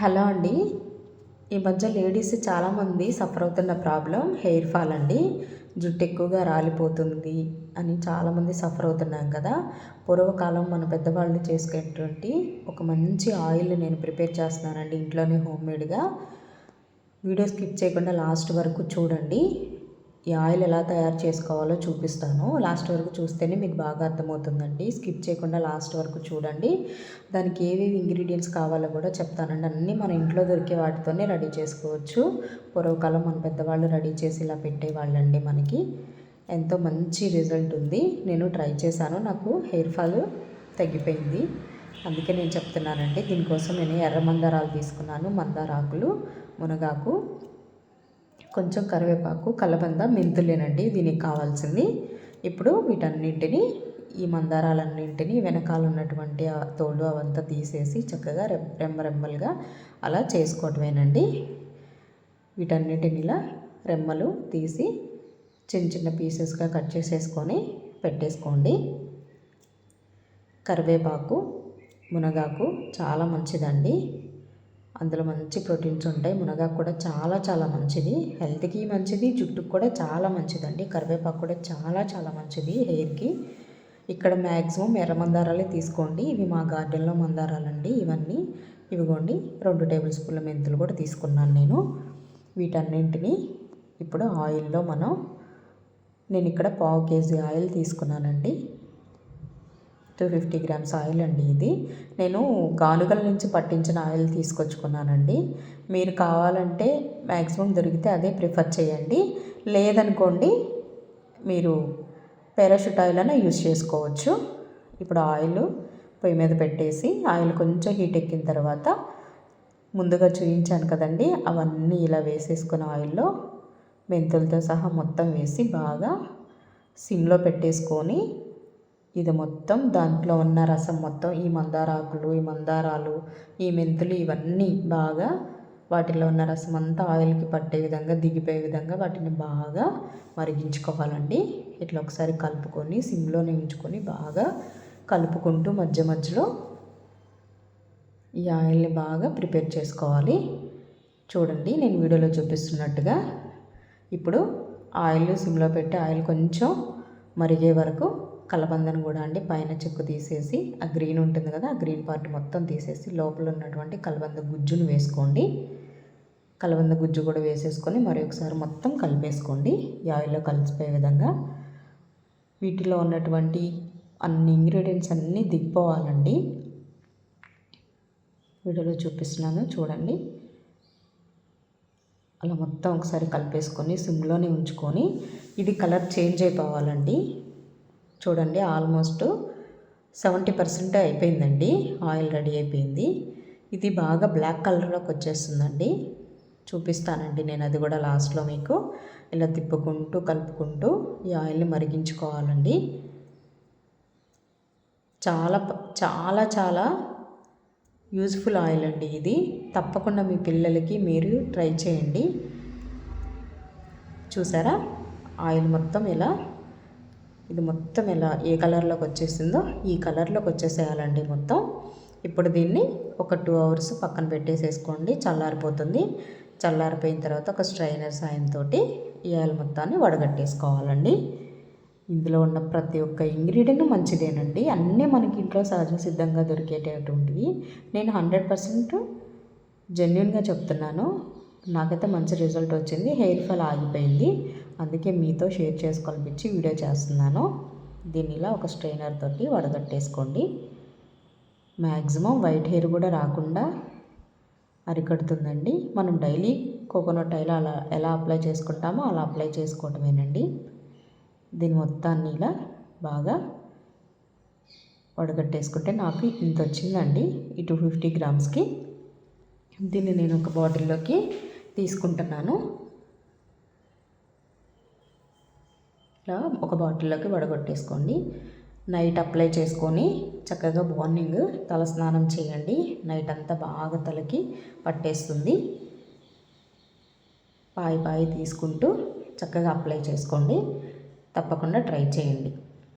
Hello అండి. ఈ మధ్య లేడీస్ చాలామంది సఫర్ అవుతున్న ప్రాబ్లం హెయిర్ ఫాల్ అండి. జుట్టు ఎక్కువగా రాలిపోతుంది అని చాలామంది సఫర్ అవుతున్నాం కదా. పూర్వకాలం మన పెద్దవాళ్ళు చేసుకునేటువంటి ఒక మంచి ఆయిల్ నేను ప్రిపేర్ చేస్తున్నానండి ఇంట్లోనే హోమ్మేడ్గా వీడియో స్కిప్ చేయకుండా లాస్ట్ వరకు చూడండి. ఈ ఆయిల్ ఎలా తయారు చేసుకోవాలో చూపిస్తాను. లాస్ట్ వరకు చూస్తేనే మీకు బాగా అర్థమవుతుందండి. స్కిప్ చేయకుండా లాస్ట్ వరకు చూడండి. దానికి ఏవేవి ఇంగ్రీడియంట్స్ కావాలో కూడా చెప్తానండి. అన్నీ మన ఇంట్లో దొరికే వాటితోనే రెడీ చేసుకోవచ్చు. పూర్వకాలం మన పెద్దవాళ్ళు రెడీ చేసి ఇలా పెట్టేవాళ్ళండి మనకి. ఎంతో మంచి రిజల్ట్ ఉంది. నేను ట్రై చేశాను. నాకు హెయిర్ ఫాల్ తగ్గిపోయింది. అందుకే నేను చెప్తున్నానండి. దీనికోసం నేను ఎర్ర మందారాలు తీసుకున్నాను. మందారాకులు మునగాకు కొంచెం కరివేపాకు కలబంద మెంతులేనండి. దీనికి కావాల్సింది. ఇప్పుడు వీటన్నింటినీ ఈ మందారాలన్నింటినీ వెనకాల ఉన్నటువంటి ఆ తోలు అవంతా తీసేసి చక్కగా రెమ్మ రెమ్మలుగా అలా చేసుకోవటమేనండి. వీటన్నిటిని ఇలా రెమ్మలు తీసి చిన్న చిన్న పీసెస్గా కట్ చేసేసుకొని పెట్టేసుకోండి. కరివేపాకు మునగాకు చాలా మంచిదండి. అందులో మంచి ప్రోటీన్స్ ఉంటాయి. మునగాకు కూడా చాలా చాలా మంచిది. హెల్త్కి మంచిది. జుట్టుకు కూడా చాలా మంచిదండి. కరివేపాకు కూడా చాలా చాలా మంచిది హెయిర్కి. ఇక్కడ మ్యాక్సిమం ఎర్ర మందారాలే తీసుకోండి. ఇవి మా గార్డెన్లో మందారాలండి. ఇవన్నీ ఇవిగోండి. రెండు టేబుల్ స్పూన్ల మెంతులు కూడా తీసుకున్నాను నేను. వీటన్నింటినీ ఇప్పుడు ఆయిల్లో మనం నేను ఇక్కడ పావు కేజీ ఆయిల్ తీసుకున్నానండి. టూ ఫిఫ్టీ గ్రామ్స్ ఆయిల్ అండి ఇది. నేను గానుగల నుంచి పట్టించిన ఆయిల్ తీసుకొచ్చుకున్నానండి. మీరు కావాలంటే మ్యాక్సిమం దొరికితే అదే ప్రిఫర్ చేయండి. లేదనుకోండి మీరు పారాషూట్ ఆయిల్ అయినా యూస్ చేసుకోవచ్చు. ఇప్పుడు ఆయిల్ పొయ్యి మీద పెట్టేసి ఆయిల్ కొంచెం హీట్ ఎక్కిన తర్వాత ముందుగా చూపించాను కదండి అవన్నీ ఇలా వేసేసుకున్న ఆయిల్లో మెంతులతో సహా మొత్తం వేసి బాగా సిమ్లో పెట్టేసుకొని ఇది మొత్తం దాంట్లో ఉన్న రసం మొత్తం ఈ మందార ఆకులు ఈ మందారాలు ఈ మెంతులు ఇవన్నీ బాగా వాటిలో ఉన్న రసం అంతా ఆయిల్కి పట్టే విధంగా దిగిపోయే విధంగా వాటిని బాగా మరిగించుకోవాలండి. ఇట్లా ఒకసారి కలుపుకొని సిమ్లోనే ఉంచుకొని బాగా కలుపుకుంటూ మధ్య మధ్యలో ఈ ఆయిల్ని బాగా ప్రిపేర్ చేసుకోవాలి. చూడండి నేను వీడియోలో చూపిస్తున్నట్టుగా ఇప్పుడు ఆయిల్ సిమ్లో పెట్టి ఆయిల్ కొంచెం మరిగే వరకు కలబందను కూడా అండి. పైన చెక్కు తీసేసి ఆ గ్రీన్ ఉంటుంది కదా ఆ గ్రీన్ పార్ట్ మొత్తం తీసేసి లోపల ఉన్నటువంటి కలబంద గుజ్జును వేసుకోండి. కలబంద గుజ్జు కూడా వేసేసుకొని మరి ఒకసారి మొత్తం కలిపేసుకోండి. ఈ ఆయిల్లో కలిసిపోయే విధంగా. వీటిలో ఉన్నటువంటి అన్ని ఇంగ్రీడియంట్స్ అన్నీ దిగిపోవాలండి. వీడియోలో చూపిస్తున్నాను చూడండి. అలా మొత్తం ఒకసారి కలిపేసుకొని సిమ్లోనే ఉంచుకొని ఇది కలర్ చేంజ్ అయిపోవాలండి. చూడండి ఆల్మోస్ట్ సెవెంటీ పర్సెంట్ అయిపోయిందండి. ఆయిల్ రెడీ అయిపోయింది. ఇది బాగా బ్లాక్ కలర్లోకి వచ్చేస్తుందండి. చూపిస్తానండి నేను అది కూడా లాస్ట్లో మీకు. ఇలా తిప్పుకుంటూ కలుపుకుంటూ ఈ ఆయిల్ని మరిగించుకోవాలండి. చాలా చాలా చాలా యూజ్ఫుల్ ఆయిల్ అండి ఇది. తప్పకుండా మీ పిల్లలకి మీరు ట్రై చేయండి. చూసారా? ఆయిల్ మొత్తం ఇలా ఇది మొత్తం ఎలా ఏ కలర్లోకి వచ్చేసిందో ఈ కలర్లోకి వచ్చేసేయాలండి మొత్తం. ఇప్పుడు దీన్ని ఒక టూ అవర్స్ పక్కన పెట్టేసేసుకోండి చల్లారిపోతుంది. చల్లారిపోయిన తర్వాత ఒక స్ట్రైనర్ సాయంతో ఈ ఆయిల్ మొత్తాన్ని వడగట్టేసుకోవాలండి. ఇందులో ఉన్న ప్రతి ఒక్క ఇంగ్రీడియంట్ మంచిదేనండి. అన్నీ మనకి ఇంట్లో సహజ సిద్ధంగా దొరికేటటువంటివి. నేను హండ్రెడ్ పర్సెంట్ జెన్యున్గా చెప్తున్నాను. నాకైతే మంచి రిజల్ట్ వచ్చింది. హెయిర్ ఫాల్ ఆగిపోయింది. అందుకే మీతో షేర్ చేసుకోవాలనిపించి వీడియో చేస్తున్నాను. దీన్ని ఇలా ఒక స్ట్రైనర్ తోటి వడగట్టేసుకోండి. మ్యాక్సిమం వైట్ హెయిర్ కూడా రాకుండా అరికడుతుందండి. మనం డైలీ కోకోనట్ ఆయిల్ అలా ఎలా అప్లై చేసుకుంటామో అలా అప్లై చేసుకోవటమేనండి. దీని మొత్తాన్ని ఇలా బాగా వడగట్టేసుకుంటే నాకు ఇంత వచ్చిందండి. ఈ టూ ఫిఫ్టీ గ్రామ్స్కి. దీన్ని నేను ఒక బాటిల్లోకి తీసుకుంటున్నాను. ఇలా ఒక బాటిల్లోకి వడగొట్టేసుకోండి. నైట్ అప్లై చేసుకొని చక్కగా మార్నింగ్ తల స్నానం చేయండి. నైట్ అంతా బాగా తలకి పట్టేస్తుంది. పాయి పాయి తీసుకుంటూ చక్కగా అప్లై చేసుకోండి. తప్పకుండా ట్రై చేయండి.